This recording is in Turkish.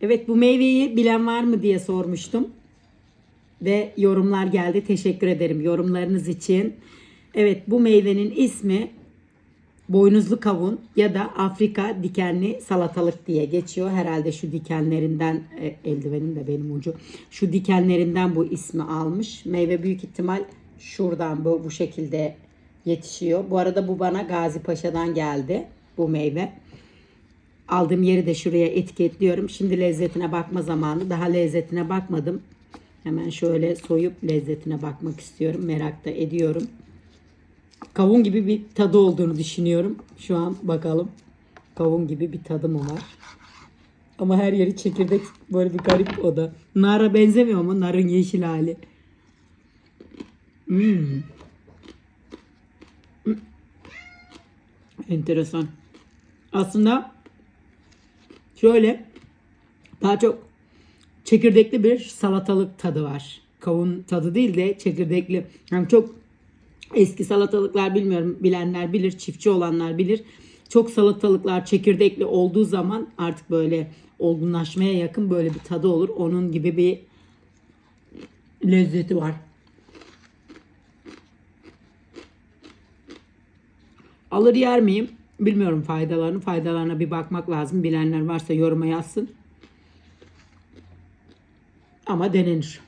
Evet bu meyveyi bilen var mı diye sormuştum. Ve yorumlar geldi. Teşekkür ederim yorumlarınız için. Evet bu meyvenin ismi boynuzlu kavun ya da Afrika dikenli salatalık diye geçiyor. Herhalde şu dikenlerinden e, eldivenim de benim ucu. Şu dikenlerinden bu ismi almış. Meyve büyük ihtimal şuradan bu bu şekilde yetişiyor. Bu arada bu bana Gazi Paşa'dan geldi bu meyve. Aldığım yeri de şuraya etiketliyorum. Şimdi lezzetine bakma zamanı. Daha lezzetine bakmadım. Hemen şöyle soyup lezzetine bakmak istiyorum. Merak da ediyorum. Kavun gibi bir tadı olduğunu düşünüyorum. Şu an bakalım. Kavun gibi bir tadı mı var? Ama her yeri çekirdek böyle bir garip o da. Nara benzemiyor ama narın yeşil hali. Hmm. Enteresan. Aslında şöyle daha çok çekirdekli bir salatalık tadı var. Kavun tadı değil de çekirdekli. Yani çok eski salatalıklar bilmiyorum bilenler bilir, çiftçi olanlar bilir. Çok salatalıklar çekirdekli olduğu zaman artık böyle olgunlaşmaya yakın böyle bir tadı olur. Onun gibi bir lezzeti var. Alır yer miyim? Bilmiyorum faydalarını. Faydalarına bir bakmak lazım. Bilenler varsa yoruma yazsın. Ama denenir.